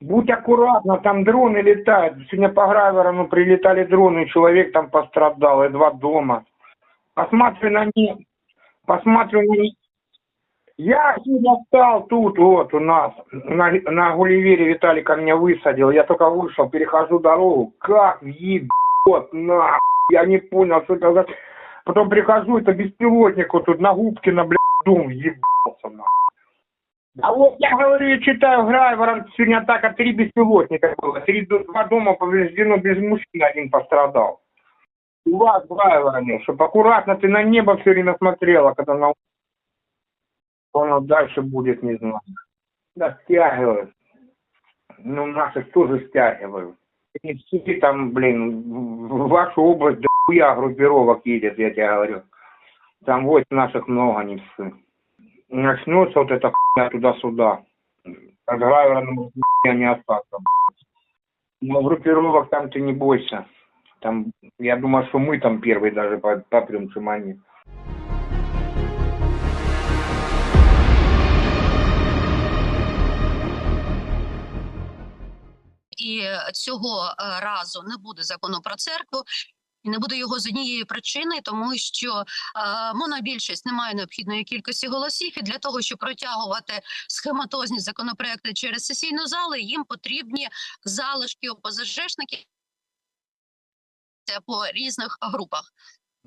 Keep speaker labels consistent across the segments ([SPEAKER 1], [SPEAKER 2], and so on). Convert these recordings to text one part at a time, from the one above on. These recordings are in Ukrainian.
[SPEAKER 1] Будь аккуратна, там дроны летают. Сегодня по Грайворону прилетали дроны, человек там пострадал, и два дома. Посмотри на них. Посмотрю на них. Я сегодня стал тут, вот, у нас, на, на Гулливере Виталика меня высадил. Я только вышел, перехожу дорогу. Как ебет, на. Я не понял, что это за... Потом прихожу, это беспилотник вот тут на Губкина, блядь, дом ебался, на. А вот я говорю, читаю Грайворон, сегодня атака, три беспилотника было. Три, два дома повреждено, без мужчин один пострадал. У вас в Грайвороне, чтобы аккуратно ты на небо все время смотрела, когда на оно дальше будет, не знаю. Да, стягивают. Ну, наших тоже стягивают. И все там, блин, в вашу область до хуя группировок едет, я тебе говорю. Там войск наших много, не все. Начнется вот эта хуйня туда-сюда. От Грайворона хуйня не остаться. Но группировок там ты не бойся. Там, я думаю, что мы там первые даже по- попрем, чем они.
[SPEAKER 2] і цього е, разу не буде закону про церкву. І не буде його з однієї причини, тому що е, монобільшість не має необхідної кількості голосів, і для того, щоб протягувати схематозні законопроекти через сесійну залу, їм потрібні залишки ОПЗЖшників по різних групах.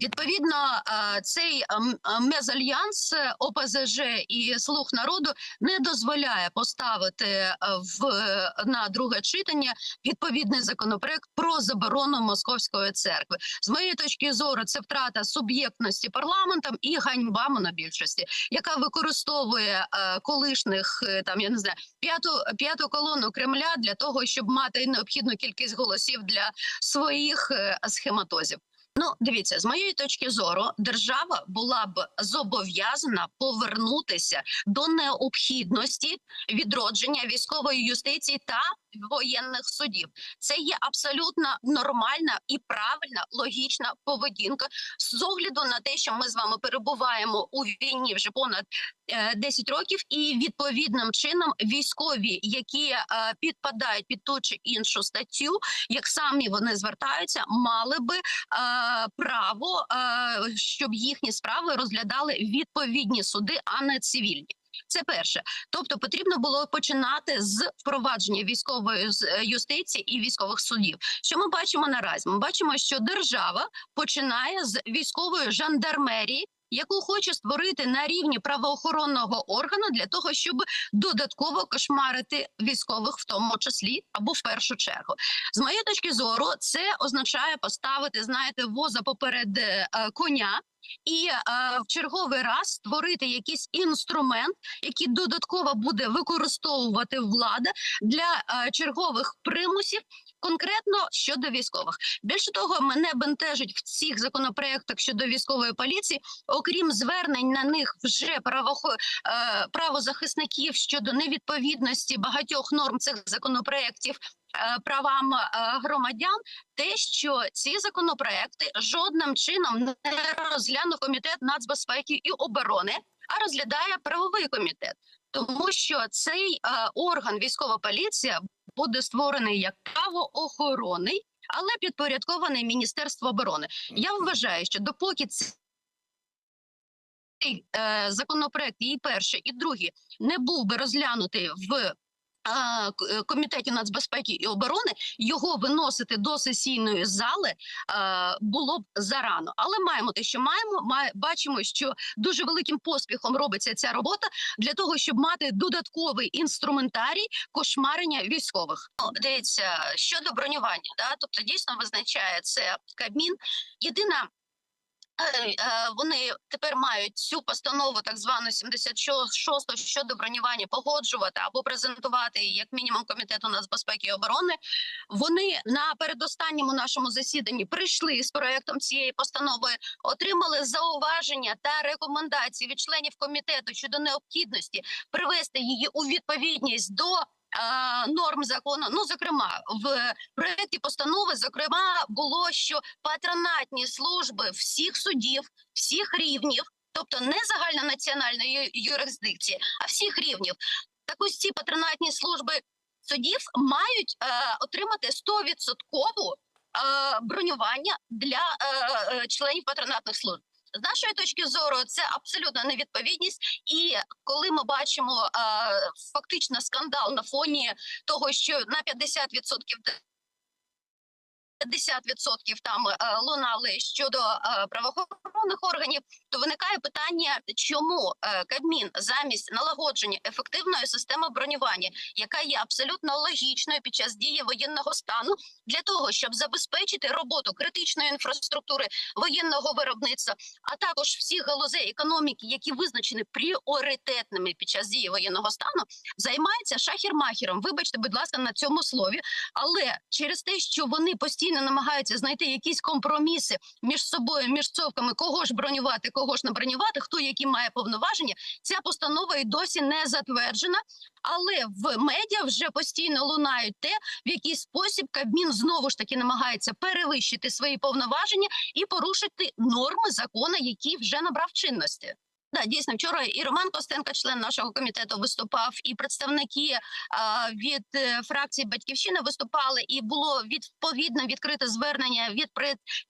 [SPEAKER 2] Відповідно, цей мезальянс е, ОПЗЖ і слуг народу не дозволяє поставити в на друге читання відповідний законопроект про заборону московської церкви. З моєї точки зору, це втрата суб'єктності парламентом і ганьба монобільшості, яка використовує колишніх е, там я не знаю п'яту п'яту колону Кремля для того, щоб мати необхідну кількість голосів для своїх е, схематозів. Ну, дивіться, з моєї точки зору, держава була б зобов'язана повернутися до необхідності відродження військової юстиції та воєнних судів. Це є абсолютно нормальна і правильна логічна поведінка з огляду на те, що ми з вами перебуваємо у війні вже понад е, 10 років, і відповідним чином військові, які е, підпадають під ту чи іншу статтю, як самі вони звертаються, мали би е, право, е, щоб їхні справи розглядали відповідні суди, а не цивільні. Це перше, тобто потрібно було починати з впровадження військової е, юстиції і військових судів. Що ми бачимо наразі? Ми бачимо, що держава починає з військової жандармерії, яку хоче створити на рівні правоохоронного органу для того, щоб додатково кошмарити військових, в тому числі або в першу чергу. З моєї точки зору, це означає поставити, знаєте, воза поперед е, коня. І е, в черговий раз створити якийсь інструмент, який додатково буде використовувати влада для е, чергових примусів, конкретно щодо військових. Більше того, мене бентежить в цих законопроектах щодо військової поліції, окрім звернень на них вже правохо... е, правозахисників щодо невідповідності багатьох норм цих законопроектів правам е, громадян, те, що ці законопроекти жодним чином не розглянув комітет нацбезпеки і оборони, а розглядає правовий комітет. Тому що цей е, орган військова поліція буде створений як правоохоронний, але підпорядкований Міністерству оборони. Я вважаю, що допоки е, законопроект, і перший, і другий, не був би розглянутий в е, комітеті нацбезпеки і оборони, його виносити до сесійної зали е, було б зарано. Але маємо те, що маємо. Має, бачимо, що дуже великим поспіхом робиться ця робота для того, щоб мати додатковий інструментарій кошмарення військових. Ну, дивіться щодо бронювання, да, тобто дійсно визначає це Кабмін. Єдина. Е, Вони тепер мають цю постанову, так звану 76 щодо бронювання, погоджувати або презентувати як мінімум комітету нацбезпеки і оборони. Вони на передостанньому нашому засіданні прийшли з проектом цієї постанови, отримали зауваження та рекомендації від членів комітету щодо необхідності привести її у відповідність до. Е, Норм закону, ну зокрема, в проєкті постанови, зокрема, було що патронатні служби всіх судів, всіх рівнів, тобто не загальнонаціональної юрисдикції, а всіх рівнів. Так ось ці патронатні служби судів мають е, отримати 100% е, бронювання для е, е, членів патронатних служб. З нашої точки зору, це абсолютно невідповідність. І коли ми бачимо е, фактично скандал на фоні того, що на 50% 50% там е, лунали щодо е, правоохоронних органів, то виникає питання, чому е, Кабмін замість налагодження ефективної системи бронювання, яка є абсолютно логічною під час дії воєнного стану, для того, щоб забезпечити роботу критичної інфраструктури воєнного виробництва, а також всіх галузей економіки, які визначені пріоритетними під час дії воєнного стану, займається шахір-махером. Вибачте, будь ласка, на цьому слові, але через те, що вони постійно намагаються знайти якісь компроміси між собою, між цовками, кого ж бронювати, кого ж не бронювати, хто які має повноваження, ця постанова і досі не затверджена. Але в медіа вже постійно лунають те, в який спосіб Кабмін знову ж таки намагається перевищити свої повноваження і порушити норми закону, які вже набрав чинності. Да, дійсно, вчора і Роман Костенко, член нашого комітету, виступав, і представники а, від е, фракції Батьківщина виступали, і було відповідно відкрите звернення від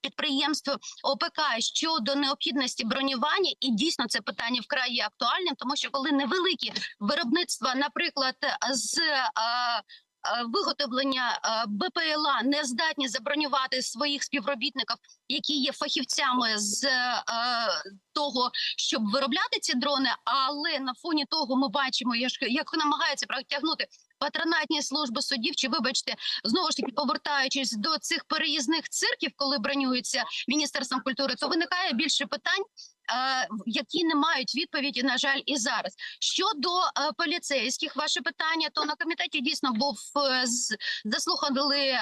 [SPEAKER 2] підприємств ОПК щодо необхідності бронювання. І дійсно це питання вкрай є актуальним, тому що коли невеликі виробництва, наприклад, з а, а, Виготовлення БПЛА не здатні забронювати своїх співробітників, які є фахівцями з е, того, щоб виробляти ці дрони. Але на фоні того ми бачимо, як намагаються протягнути патронатні служби судів. Чи вибачте, знову ж таки повертаючись до цих переїзних цирків, коли бронюються міністерством культури, то виникає більше питань. Е, Які не мають відповіді, на жаль, і зараз щодо е, поліцейських, ваше питання, то на комітеті дійсно був е, заслухали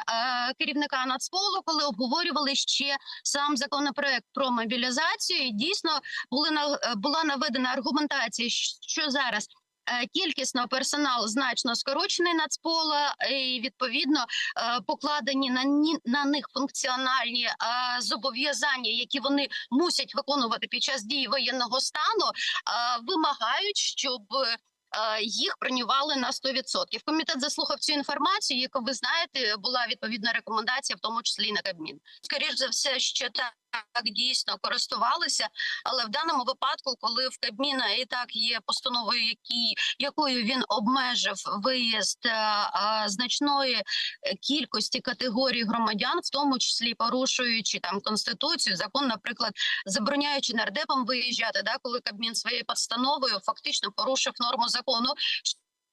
[SPEAKER 2] керівника Нацполу, коли обговорювали ще сам законопроект про мобілізацію. І дійсно були була наведена аргументація, що зараз. Е, Кількісно персонал значно скорочений нацпола, і відповідно е, покладені на ні на них функціональні е, зобов'язання, які вони мусять виконувати під час дії воєнного стану, вимагають, щоб їх бронювали на 100%. Комітет заслухав цю інформацію. Як ви знаєте, була відповідна рекомендація, в тому числі і на Кабмін. Скоріш за все, що так. Так дійсно користувалися, але в даному випадку, коли в Кабміна і так є постановою, які якою він обмежив виїзд е, е, значної е, кількості категорій громадян, в тому числі порушуючи там конституцію, закон, наприклад, забороняючи нардепам виїжджати, да, коли Кабмін своєю постановою фактично порушив норму закону.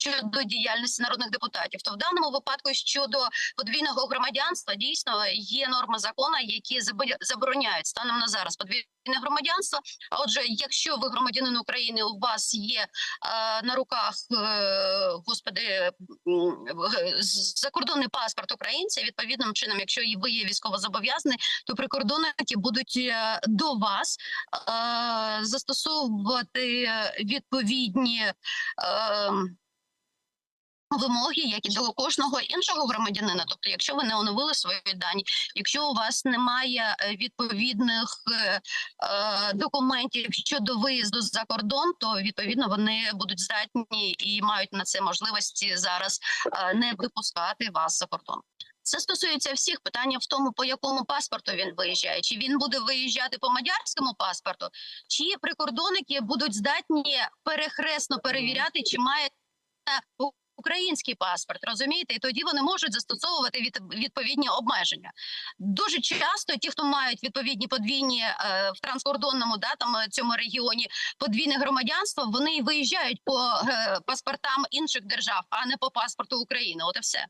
[SPEAKER 2] Щодо діяльності народних депутатів, то в даному випадку щодо подвійного громадянства дійсно є норми закону, які забо- забороняють станом на зараз подвійне громадянство. А отже, якщо ви громадянин України, у вас є е, на руках, е, господи, закордонний паспорт українця, відповідним чином, якщо ви є військовозобов'язаний, то прикордонники будуть е, до вас е, застосовувати відповідні. Е, Вимоги, як і до кожного іншого громадянина. Тобто, якщо ви не оновили свої дані, якщо у вас немає е, відповідних е, е, документів щодо виїзду за кордон, то відповідно вони будуть здатні і мають на це можливості зараз е, не випускати вас за кордон. Це стосується всіх питання в тому, по якому паспорту він виїжджає. Чи він буде виїжджати по мадярському паспорту, чи прикордонники будуть здатні перехресно перевіряти, чи має український паспорт, розумієте, і тоді вони можуть застосовувати від, відповідні обмеження. Дуже часто ті, хто мають відповідні подвійні е, в транскордонному да, там, е, цьому регіоні подвійне громадянство, вони виїжджають по е, паспортам інших держав, а не по паспорту України. От і все.